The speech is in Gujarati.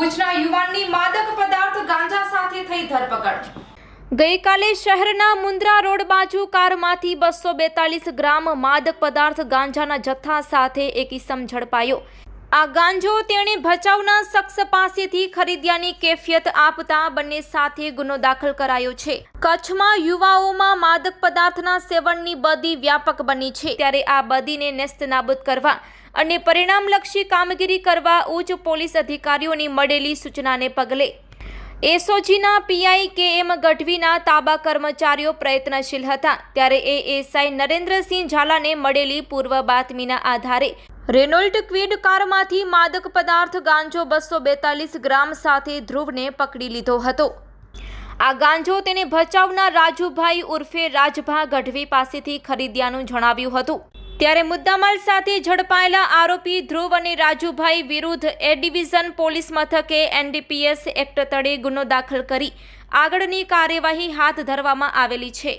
ભુજના યુવાનની માદક પદાર્થ ગાંજા સાથે થઈ ધરપકડ. ગઈકાલે શહેરના મુન્દ્રા રોડ બાજુ કારમાંથી બસો બેતાલીસ ગ્રામ માદક પદાર્થ ગાંજાના જથ્થા સાથે એક ઇસમ ઝડપાયો. આ ગાંજો તેણે ભચાઉના શખ્સ પાસેથી ખરીદ્યાની કેફિયત આપતા બંને સાથે ગુનો દાખલ કરાયો છે. કચ્છમાં યુવાઓમાં માદક પદાર્થના સેવનની બદી વ્યાપક બની છે. ત્યારે આ બદીને નેસ્તનાબૂદ કરવા અને પરિણામલક્ષી કામગીરી કરવા ઉચ્ચ પોલીસ અધિકારીઓની મળેલી સૂચનાને પગલે એસઓજીના પીઆઈ કે એમ ગઢવીના તાબા કર્મચારીઓ પ્રયત્નશીલ હતા. ત્યારે એ એસઆઈ નરેન્દ્રસિંહ ઝાલાને મળેલી પૂર્વ બાતમીના આધારે રેનોલ્ટ ક્વિડ કારમાંથી માદક પદાર્થ ગાંજો બસો બેતાલીસ ગ્રામ સાથે ધ્રુવને પકડી લીધો હતો. આ ગાંજો તેને ભચાઉના રાજુભાઈ ઉર્ફે રાજભા ગઢવી પાસેથી ખરીદ્યાનું જણાવ્યું હતું. ત્યારે મુદ્દામાલ સાથે ઝડપાયેલા આરોપી ધ્રુવ અને રાજુભાઈ વિરુદ્ધ એ ડિવિઝન પોલીસ મથકે એનડીપીએસ એક્ટ તળે ગુનો દાખલ કરી આગળની કાર્યવાહી હાથ ધરવામાં આવેલી છે.